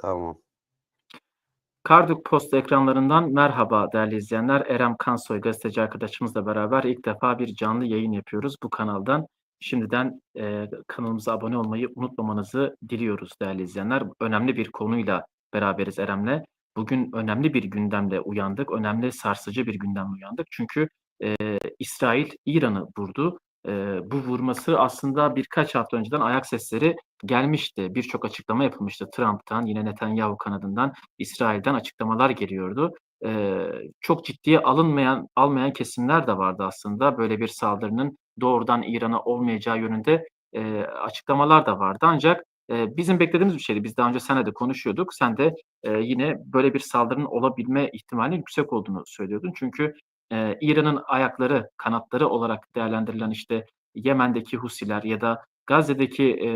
Tamam. Karduk Post ekranlarından merhaba değerli izleyenler. Erem Kansoy gazeteci arkadaşımızla beraber ilk defa bir canlı yayın yapıyoruz bu kanaldan. Şimdiden e, kanalımıza abone olmayı unutmamanızı diliyoruz değerli izleyenler. Önemli bir konuyla beraberiz Erem'le. Bugün önemli bir gündemle uyandık. Önemli sarsıcı bir gündemle uyandık. Çünkü e, İsrail İran'ı vurdu. E, bu vurması aslında birkaç hafta önceden ayak sesleri gelmişti. Birçok açıklama yapılmıştı Trump'tan, yine Netanyahu kanadından, İsrail'den açıklamalar geliyordu. Ee, çok ciddiye alınmayan, almayan kesimler de vardı aslında. Böyle bir saldırının doğrudan İran'a olmayacağı yönünde e, açıklamalar da vardı. Ancak e, bizim beklediğimiz bir şeydi. Biz daha önce senede konuşuyorduk. Sen de e, yine böyle bir saldırının olabilme ihtimalinin yüksek olduğunu söylüyordun. Çünkü e, İran'ın ayakları, kanatları olarak değerlendirilen işte Yemen'deki Husiler ya da Gazze'deki e,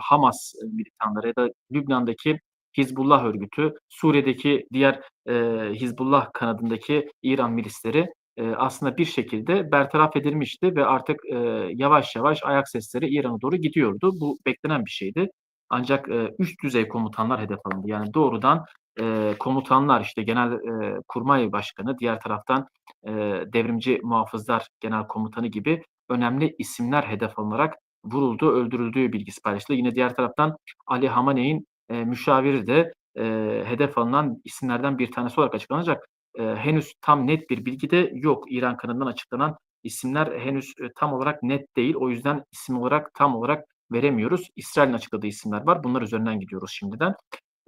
Hamas militanları ya da Lübnan'daki Hizbullah örgütü, Suriye'deki diğer e, Hizbullah kanadındaki İran milisleri e, aslında bir şekilde bertaraf edilmişti ve artık e, yavaş yavaş ayak sesleri İran'a doğru gidiyordu. Bu beklenen bir şeydi. Ancak e, üst düzey komutanlar hedef alındı. Yani doğrudan e, komutanlar işte genel e, kurmay başkanı, diğer taraftan e, devrimci muhafızlar genel komutanı gibi önemli isimler hedef alınarak vuruldu, öldürüldüğü bilgisi paylaşıldı. Yine diğer taraftan Ali Hamaney'in e, müşaviri de e, hedef alınan isimlerden bir tanesi olarak açıklanacak. E, henüz tam net bir bilgi de yok. İran kanadından açıklanan isimler henüz e, tam olarak net değil. O yüzden isim olarak tam olarak veremiyoruz. İsrail'in açıkladığı isimler var. Bunlar üzerinden gidiyoruz şimdiden.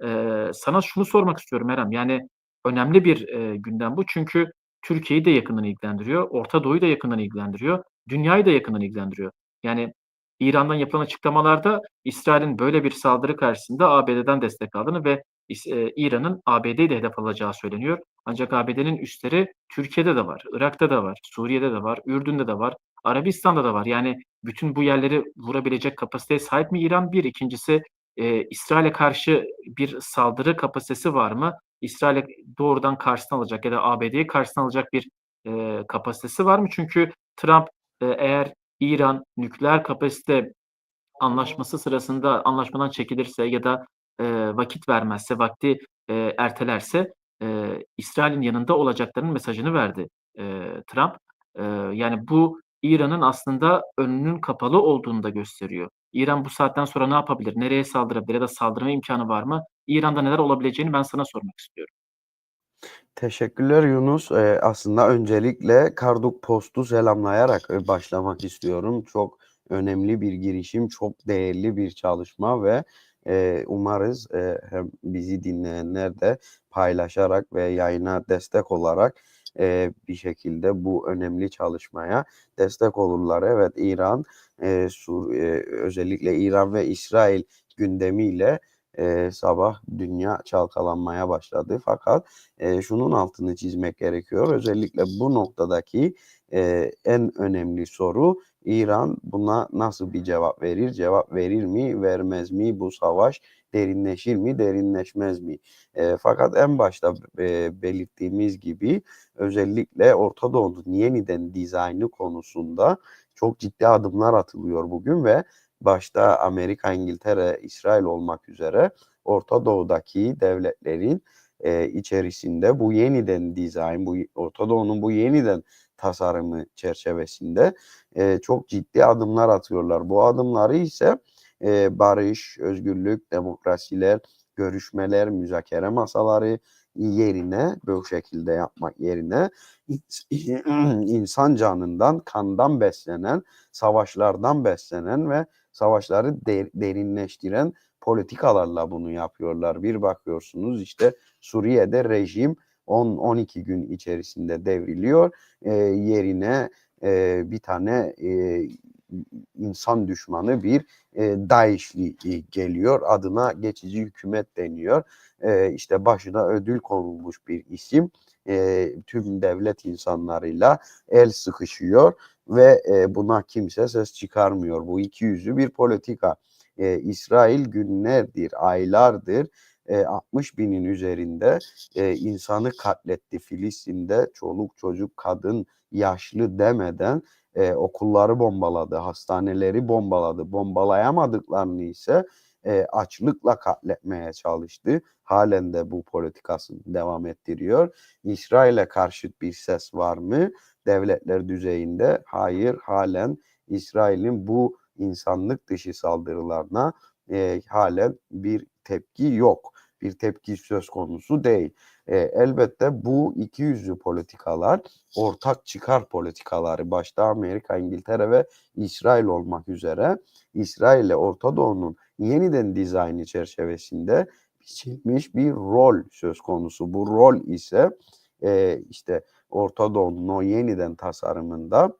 E, sana şunu sormak istiyorum Erem. Yani önemli bir e, gündem bu. Çünkü Türkiye'yi de yakından ilgilendiriyor. Orta Doğu'yu da yakından ilgilendiriyor. Dünyayı da yakından ilgilendiriyor. Yani İran'dan yapılan açıklamalarda İsrail'in böyle bir saldırı karşısında ABD'den destek aldığını ve e, İran'ın ABD'yi de hedef alacağı söyleniyor. Ancak ABD'nin üstleri Türkiye'de de var, Irak'ta da var, Suriye'de de var, Ürdün'de de var, Arabistan'da da var. Yani bütün bu yerleri vurabilecek kapasiteye sahip mi İran? Bir. ikincisi e, İsrail'e karşı bir saldırı kapasitesi var mı? İsrail'e doğrudan karşısına alacak ya da ABD'yi karşısına alacak bir e, kapasitesi var mı? Çünkü Trump e, eğer İran nükleer kapasite anlaşması sırasında anlaşmadan çekilirse ya da e, vakit vermezse, vakti e, ertelerse e, İsrail'in yanında olacaklarının mesajını verdi e, Trump. E, yani bu İran'ın aslında önünün kapalı olduğunu da gösteriyor. İran bu saatten sonra ne yapabilir? Nereye saldırabilir ya da saldırma imkanı var mı? İran'da neler olabileceğini ben sana sormak istiyorum. Teşekkürler Yunus. Ee, aslında öncelikle Karduk Post'u selamlayarak e, başlamak istiyorum. Çok önemli bir girişim, çok değerli bir çalışma ve e, umarız e, hem bizi dinleyenler de paylaşarak ve yayına destek olarak e, bir şekilde bu önemli çalışmaya destek olurlar. Evet İran, e, Sur, e, özellikle İran ve İsrail gündemiyle e, sabah dünya çalkalanmaya başladı. Fakat e, şunun altını çizmek gerekiyor. Özellikle bu noktadaki e, en önemli soru İran buna nasıl bir cevap verir? Cevap verir mi, vermez mi? Bu savaş derinleşir mi, derinleşmez mi? E, fakat en başta e, belirttiğimiz gibi özellikle Orta Doğu'nun yeniden dizaynı konusunda çok ciddi adımlar atılıyor bugün ve başta Amerika, İngiltere, İsrail olmak üzere Orta Doğu'daki devletlerin e, içerisinde bu yeniden dizayn, bu Orta Doğu'nun bu yeniden tasarımı çerçevesinde e, çok ciddi adımlar atıyorlar. Bu adımları ise e, barış, özgürlük, demokrasiler, görüşmeler, müzakere masaları yerine bu şekilde yapmak yerine insan canından, kandan beslenen, savaşlardan beslenen ve savaşları de, derinleştiren politikalarla bunu yapıyorlar. Bir bakıyorsunuz işte Suriye'de rejim 10-12 gün içerisinde devriliyor. E, yerine e, bir tane e, insan düşmanı bir e, DAEŞ'li e, geliyor. Adına geçici hükümet deniyor. E, işte başına ödül konulmuş bir isim. E, tüm devlet insanlarıyla el sıkışıyor ve e, buna kimse ses çıkarmıyor. Bu iki yüzlü bir politika. E, İsrail günlerdir, aylardır e, 60 binin üzerinde e, insanı katletti Filistin'de çoluk çocuk kadın yaşlı demeden e, okulları bombaladı, hastaneleri bombaladı. Bombalayamadıklarını ise e, açlıkla katletmeye çalıştı. Halen de bu politikasını devam ettiriyor. İsrail'e karşıt bir ses var mı? Devletler düzeyinde hayır halen İsrail'in bu insanlık dışı saldırılarına e, halen bir tepki yok. Bir tepki söz konusu değil. E, elbette bu iki yüzlü politikalar ortak çıkar politikaları başta Amerika, İngiltere ve İsrail olmak üzere İsrail ile Orta Doğu'nun yeniden dizaynı çerçevesinde biçilmiş bir rol söz konusu. Bu rol ise e, işte Orta Doğu'nun o yeniden tasarımında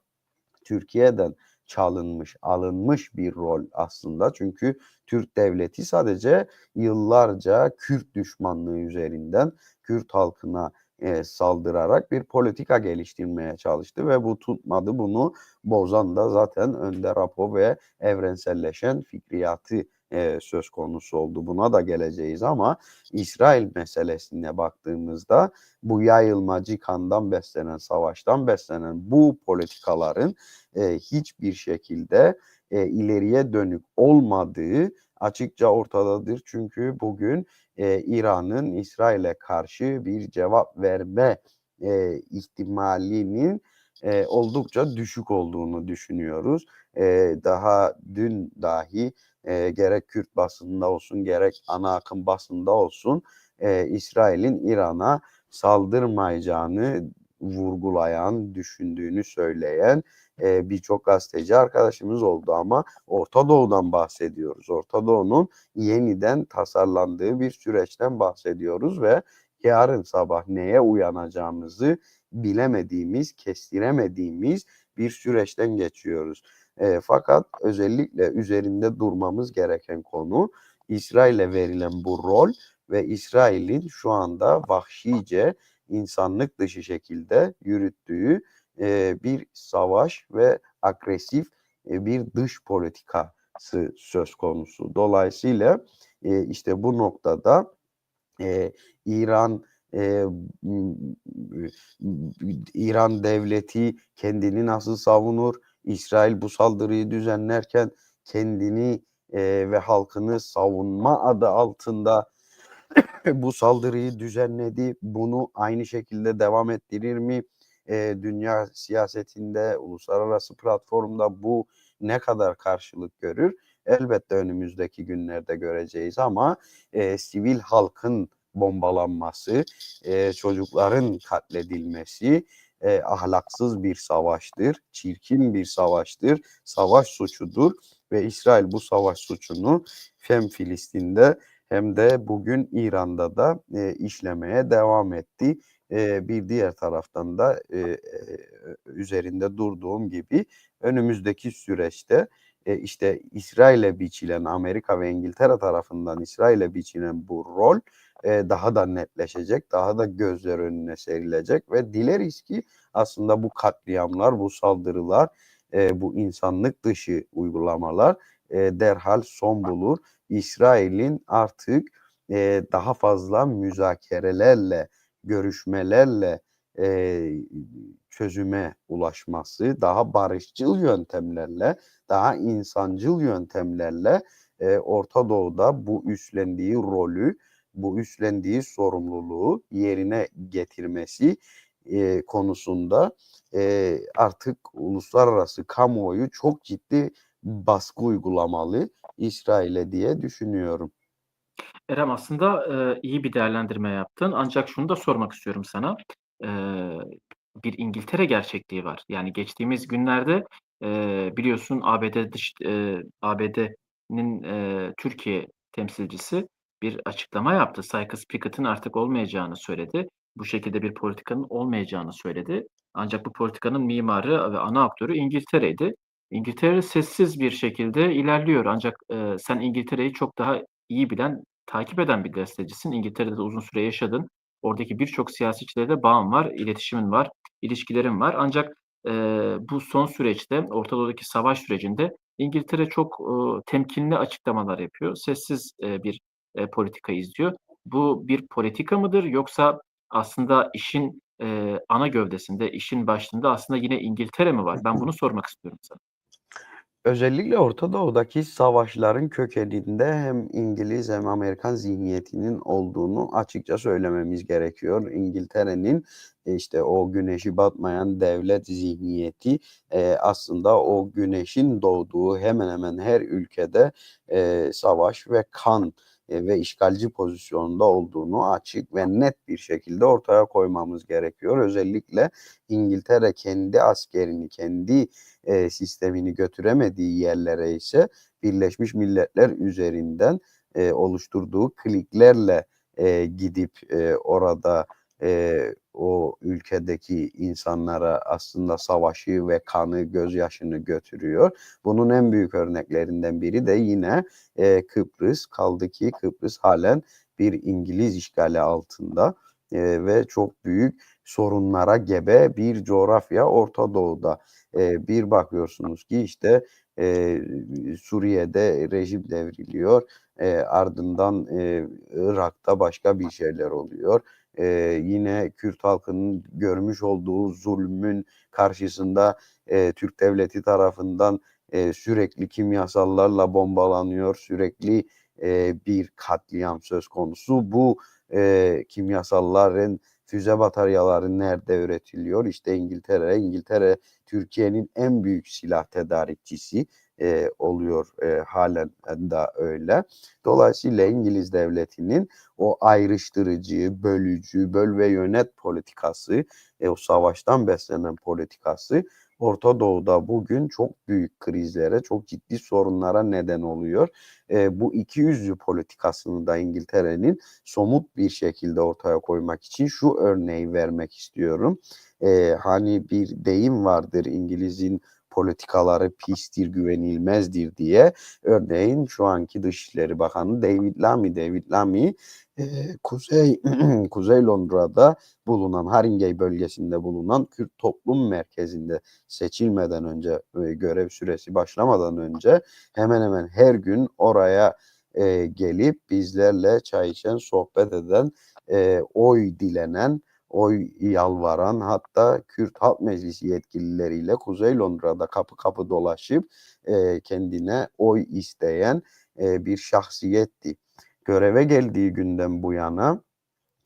Türkiye'den çalınmış, alınmış bir rol aslında. Çünkü Türk devleti sadece yıllarca Kürt düşmanlığı üzerinden Kürt halkına e, saldırarak bir politika geliştirmeye çalıştı ve bu tutmadı. Bunu bozan da zaten Önder Apo ve evrenselleşen fikriyatı e, söz konusu oldu. Buna da geleceğiz ama İsrail meselesine baktığımızda bu yayılmacı kandan beslenen, savaştan beslenen bu politikaların e, hiçbir şekilde e, ileriye dönük olmadığı açıkça ortadadır. Çünkü bugün e, İran'ın İsrail'e karşı bir cevap verme e, ihtimalinin e, oldukça düşük olduğunu düşünüyoruz. E, daha dün dahi e, gerek Kürt basında olsun gerek ana akım basında olsun e, İsrail'in İran'a saldırmayacağını vurgulayan, düşündüğünü söyleyen e, birçok gazeteci arkadaşımız oldu ama Orta Doğu'dan bahsediyoruz. Orta Doğu'nun yeniden tasarlandığı bir süreçten bahsediyoruz ve yarın sabah neye uyanacağımızı bilemediğimiz, kestiremediğimiz bir süreçten geçiyoruz. E, fakat özellikle üzerinde durmamız gereken konu İsrail'e verilen bu rol ve İsrail'in şu anda vahşice insanlık dışı şekilde yürüttüğü e, bir savaş ve agresif e, bir dış politikası söz konusu. Dolayısıyla e, işte bu noktada e, İran e, İran devleti kendini nasıl savunur? İsrail bu saldırıyı düzenlerken kendini e, ve halkını savunma adı altında bu saldırıyı düzenledi. Bunu aynı şekilde devam ettirir mi? E, dünya siyasetinde, uluslararası platformda bu ne kadar karşılık görür? Elbette önümüzdeki günlerde göreceğiz ama e, sivil halkın bombalanması, e, çocukların katledilmesi e, ahlaksız bir savaştır, çirkin bir savaştır, savaş suçudur ve İsrail bu savaş suçunu hem Filistin'de hem de bugün İran'da da e, işlemeye devam etti. E, bir diğer taraftan da e, e, üzerinde durduğum gibi önümüzdeki süreçte e, işte İsrail'e biçilen Amerika ve İngiltere tarafından İsrail'e biçilen bu rol e, daha da netleşecek, daha da gözler önüne serilecek ve dileriz ki aslında bu katliamlar, bu saldırılar, e, bu insanlık dışı uygulamalar e, derhal son bulur. İsrail'in artık e, daha fazla müzakerelerle, görüşmelerle e, çözüme ulaşması, daha barışçıl yöntemlerle, daha insancıl yöntemlerle e, Orta Doğu'da bu üstlendiği rolü, bu üstlendiği sorumluluğu yerine getirmesi e, konusunda e, artık uluslararası kamuoyu çok ciddi baskı uygulamalı İsrail'e diye düşünüyorum. Erem aslında e, iyi bir değerlendirme yaptın. Ancak şunu da sormak istiyorum sana. E, bir İngiltere gerçekliği var. Yani geçtiğimiz günlerde e, biliyorsun ABD dış e, ABD'nin e, Türkiye temsilcisi bir açıklama yaptı. Sykes-Picot'ın artık olmayacağını söyledi. Bu şekilde bir politikanın olmayacağını söyledi. Ancak bu politikanın mimarı ve ana aktörü İngiltere'ydi. İngiltere sessiz bir şekilde ilerliyor. Ancak e, sen İngiltere'yi çok daha iyi bilen, takip eden bir gazetecisin. İngiltere'de de uzun süre yaşadın. Oradaki birçok siyasetçiyle de bağın var, iletişimin var, ilişkilerin var. Ancak e, bu son süreçte, Orta Doğu'daki savaş sürecinde İngiltere çok e, temkinli açıklamalar yapıyor. Sessiz e, bir e, politika izliyor. Bu bir politika mıdır yoksa aslında işin e, ana gövdesinde, işin başında aslında yine İngiltere mi var? Ben bunu sormak istiyorum sana. Özellikle Orta Doğu'daki savaşların kökeninde hem İngiliz hem Amerikan zihniyetinin olduğunu açıkça söylememiz gerekiyor. İngiltere'nin e, işte o güneşi batmayan devlet zihniyeti e, aslında o güneşin doğduğu hemen hemen her ülkede e, savaş ve kan ve işgalci pozisyonunda olduğunu açık ve net bir şekilde ortaya koymamız gerekiyor. Özellikle İngiltere kendi askerini, kendi e, sistemini götüremediği yerlere ise Birleşmiş Milletler üzerinden e, oluşturduğu kliklerle e, gidip e, orada e, o ülkedeki insanlara aslında savaşı ve kanı, gözyaşını götürüyor. Bunun en büyük örneklerinden biri de yine e, Kıbrıs. Kaldı ki Kıbrıs halen bir İngiliz işgali altında e, ve çok büyük sorunlara gebe bir coğrafya Orta Doğu'da. E, bir bakıyorsunuz ki işte e, Suriye'de rejim devriliyor. E, ardından e, Irak'ta başka bir şeyler oluyor. E, yine Kürt halkının görmüş olduğu zulmün karşısında e, Türk devleti tarafından e, sürekli kimyasallarla bombalanıyor. Sürekli e, bir katliam söz konusu. Bu e, kimyasalların füze bataryaları nerede üretiliyor? İşte İngiltere. İngiltere Türkiye'nin en büyük silah tedarikçisi e, oluyor e, halen da öyle. Dolayısıyla İngiliz devletinin o ayrıştırıcı, bölücü, böl ve yönet politikası, e, o savaştan beslenen politikası Orta Doğu'da bugün çok büyük krizlere, çok ciddi sorunlara neden oluyor. E, bu iki yüzlü politikasını da İngiltere'nin somut bir şekilde ortaya koymak için şu örneği vermek istiyorum. E, hani bir deyim vardır İngiliz'in politikaları pistir, güvenilmezdir diye. Örneğin şu anki Dışişleri Bakanı David Lammy, David Lammy e, Kuzey Kuzey Londra'da bulunan Haringey bölgesinde bulunan Kürt toplum merkezinde seçilmeden önce e, görev süresi başlamadan önce hemen hemen her gün oraya e, gelip bizlerle çay içen, sohbet eden, e, oy dilenen oy yalvaran hatta Kürt Halk Meclisi yetkilileriyle Kuzey Londra'da kapı kapı dolaşıp e, kendine oy isteyen e, bir şahsiyetti. Göreve geldiği günden bu yana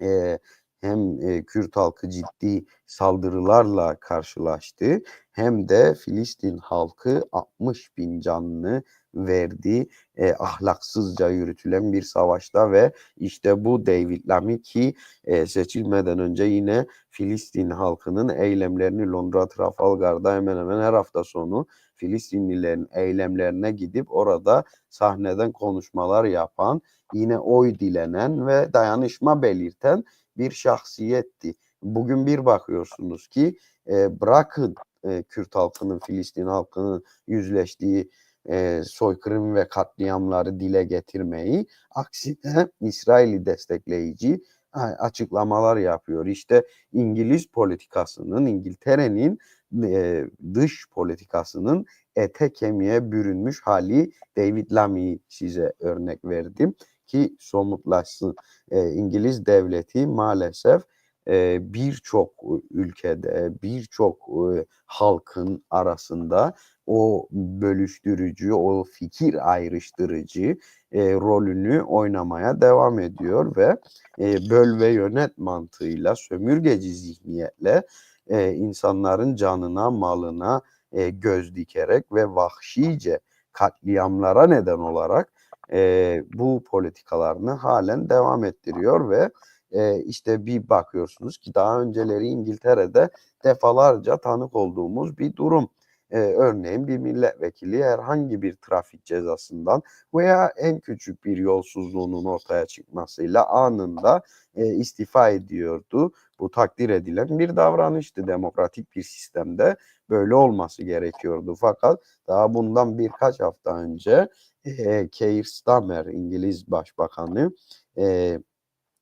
e, hem e, Kürt halkı ciddi saldırılarla karşılaştı hem de Filistin halkı 60 bin canını verdi. E, ahlaksızca yürütülen bir savaşta ve işte bu David Lammy ki e, seçilmeden önce yine Filistin halkının eylemlerini Londra Trafalgar'da hemen hemen her hafta sonu Filistinlilerin eylemlerine gidip orada sahneden konuşmalar yapan, yine oy dilenen ve dayanışma belirten bir şahsiyetti. Bugün bir bakıyorsunuz ki e, bırakın e, Kürt halkının, Filistin halkının yüzleştiği e, soykırım ve katliamları dile getirmeyi, aksine İsrail'i destekleyici açıklamalar yapıyor. İşte İngiliz politikasının, İngiltere'nin e, dış politikasının ete kemiğe bürünmüş hali David Lammy size örnek verdim ki somutlaşsın. E, İngiliz devleti maalesef e, birçok ülkede, birçok e, halkın arasında o bölüştürücü, o fikir ayrıştırıcı e, rolünü oynamaya devam ediyor ve e, böl ve yönet mantığıyla, sömürgeci zihniyetle e, insanların canına, malına e, göz dikerek ve vahşice katliamlara neden olarak e, bu politikalarını halen devam ettiriyor ve e, işte bir bakıyorsunuz ki daha önceleri İngiltere'de defalarca tanık olduğumuz bir durum. Ee, örneğin bir milletvekili herhangi bir trafik cezasından veya en küçük bir yolsuzluğunun ortaya çıkmasıyla anında e, istifa ediyordu. Bu takdir edilen bir davranıştı demokratik bir sistemde böyle olması gerekiyordu. Fakat daha bundan birkaç hafta önce e, Keir Starmer İngiliz Başbakanı e,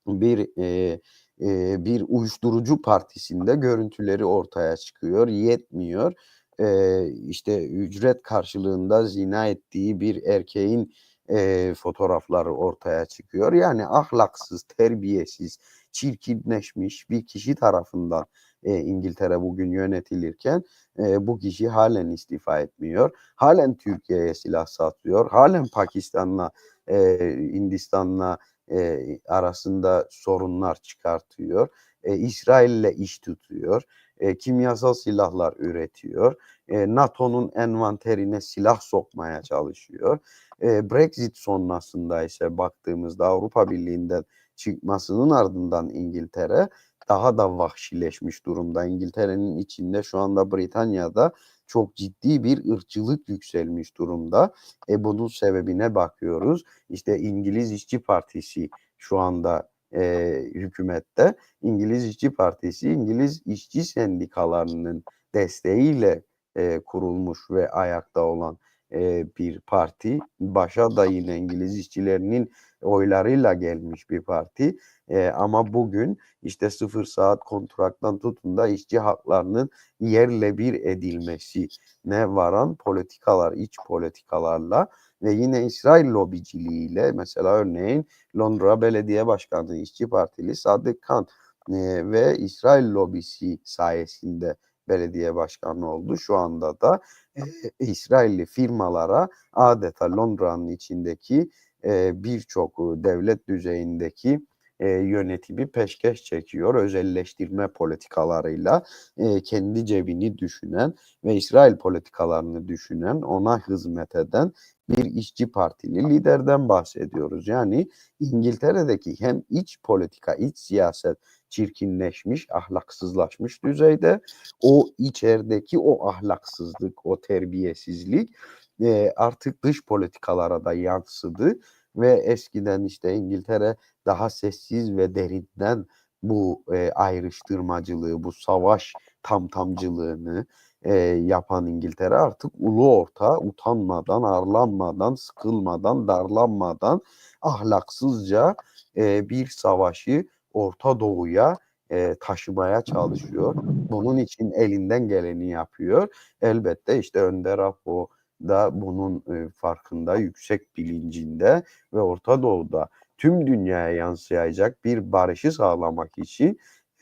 bir e, e, bir uyuşturucu partisinde görüntüleri ortaya çıkıyor. Yetmiyor. E, işte ücret karşılığında zina ettiği bir erkeğin e, fotoğrafları ortaya çıkıyor. Yani ahlaksız, terbiyesiz, çirkinleşmiş bir kişi tarafından e, İngiltere bugün yönetilirken e, bu kişi halen istifa etmiyor. Halen Türkiye'ye silah satıyor. Halen Pakistan'la, e, Hindistan'la e, arasında sorunlar çıkartıyor. E, İsrail'le iş tutuyor. E, kimyasal silahlar üretiyor. E, NATO'nun envanterine silah sokmaya çalışıyor. E, Brexit sonrasında ise baktığımızda Avrupa Birliği'nden çıkmasının ardından İngiltere daha da vahşileşmiş durumda. İngiltere'nin içinde şu anda Britanya'da çok ciddi bir ırkçılık yükselmiş durumda. E bunun sebebine bakıyoruz. İşte İngiliz İşçi Partisi şu anda e, hükümette. İngiliz İşçi Partisi İngiliz işçi sendikalarının desteğiyle e, kurulmuş ve ayakta olan e, bir parti. Başa da yine İngiliz işçilerinin oylarıyla gelmiş bir parti. E, ama bugün işte sıfır saat kontrattan tutun da işçi haklarının yerle bir edilmesi ne varan politikalar, iç politikalarla ve yine İsrail lobiciliğiyle mesela örneğin Londra Belediye Başkanı İşçi Partili Sadık Kan e, ve İsrail lobisi sayesinde belediye başkanı oldu. Şu anda da e, İsrailli firmalara adeta Londra'nın içindeki e, birçok devlet düzeyindeki e, yönetimi peşkeş çekiyor. Özelleştirme politikalarıyla e, kendi cebini düşünen ve İsrail politikalarını düşünen, ona hizmet eden bir işçi partili liderden bahsediyoruz. Yani İngiltere'deki hem iç politika, iç siyaset çirkinleşmiş, ahlaksızlaşmış düzeyde o içerideki o ahlaksızlık, o terbiyesizlik e, artık dış politikalara da yansıdı ve eskiden işte İngiltere daha sessiz ve derinden bu e, ayrıştırmacılığı, bu savaş tamtamcılığını e, yapan İngiltere artık ulu orta utanmadan, arlanmadan, sıkılmadan, darlanmadan ahlaksızca e, bir savaşı Orta Doğu'ya e, taşımaya çalışıyor. Bunun için elinden geleni yapıyor. Elbette işte Önder Apo da bunun e, farkında, yüksek bilincinde ve Orta Doğu'da tüm dünyaya yansıyacak bir barışı sağlamak için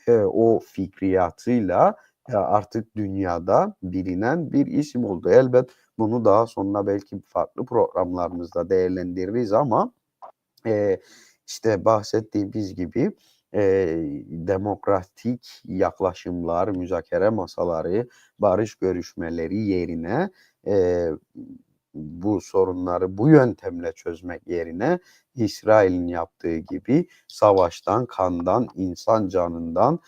e, o fikriyatıyla e, artık dünyada bilinen bir isim oldu. Elbet bunu daha sonra belki farklı programlarımızda değerlendiririz ama e, işte bahsettiğimiz gibi e, demokratik yaklaşımlar, müzakere masaları, barış görüşmeleri yerine bu sorunları bu yöntemle çözmek yerine İsrail'in yaptığı gibi savaştan, kandan, insan canından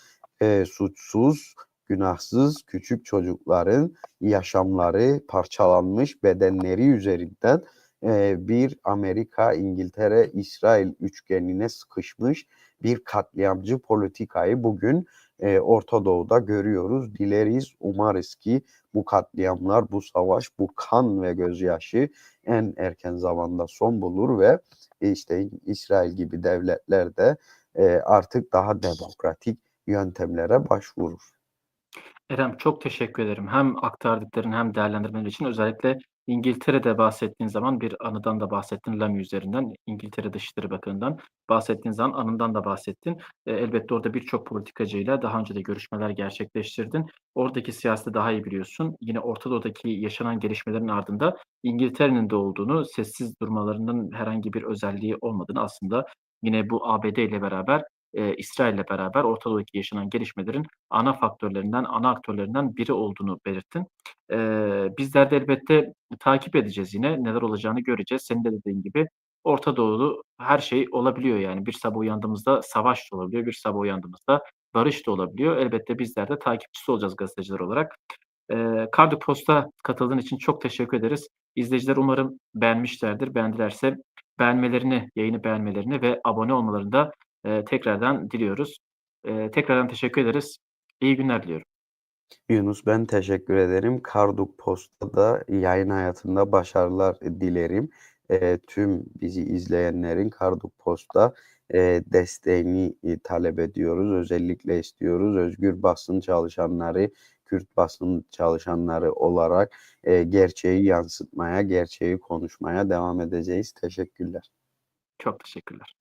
e, suçsuz, günahsız küçük çocukların yaşamları parçalanmış bedenleri üzerinden e, bir Amerika, İngiltere, İsrail üçgenine sıkışmış bir katliamcı politikayı bugün e, Orta Doğu'da görüyoruz. Dileriz, umarız ki bu katliamlar, bu savaş, bu kan ve gözyaşı en erken zamanda son bulur ve işte İsrail gibi devletler de e, artık daha demokratik yöntemlere başvurur. Erem çok teşekkür ederim. Hem aktardıkların hem değerlendirmeler için özellikle İngiltere'de bahsettiğin zaman bir anıdan da bahsettin Lamy üzerinden. İngiltere Dışişleri Bakanı'ndan bahsettiğin zaman anından da bahsettin. E, elbette orada birçok politikacıyla daha önce de görüşmeler gerçekleştirdin. Oradaki siyaseti daha iyi biliyorsun. Yine Orta Doğu'daki yaşanan gelişmelerin ardında İngiltere'nin de olduğunu, sessiz durmalarının herhangi bir özelliği olmadığını aslında yine bu ABD ile beraber e, İsrail'le beraber Orta yaşanan gelişmelerin ana faktörlerinden, ana aktörlerinden biri olduğunu belirttin. E, bizler de elbette takip edeceğiz yine. Neler olacağını göreceğiz. Senin de dediğin gibi Orta Doğu'da her şey olabiliyor yani. Bir sabah uyandığımızda savaş da olabiliyor, bir sabah uyandığımızda barış da olabiliyor. Elbette bizler de takipçisi olacağız gazeteciler olarak. E, Kardu Post'a katıldığın için çok teşekkür ederiz. İzleyiciler umarım beğenmişlerdir. Beğendilerse beğenmelerini, yayını beğenmelerini ve abone olmalarını da e, tekrardan diliyoruz. E, tekrardan teşekkür ederiz. İyi günler diliyorum. Yunus ben teşekkür ederim. Karduk Post'ta da yayın hayatında başarılar dilerim. E, tüm bizi izleyenlerin Karduk Post'ta e, desteğini e, talep ediyoruz. Özellikle istiyoruz. Özgür basın çalışanları, Kürt basın çalışanları olarak e, gerçeği yansıtmaya, gerçeği konuşmaya devam edeceğiz. Teşekkürler. Çok teşekkürler.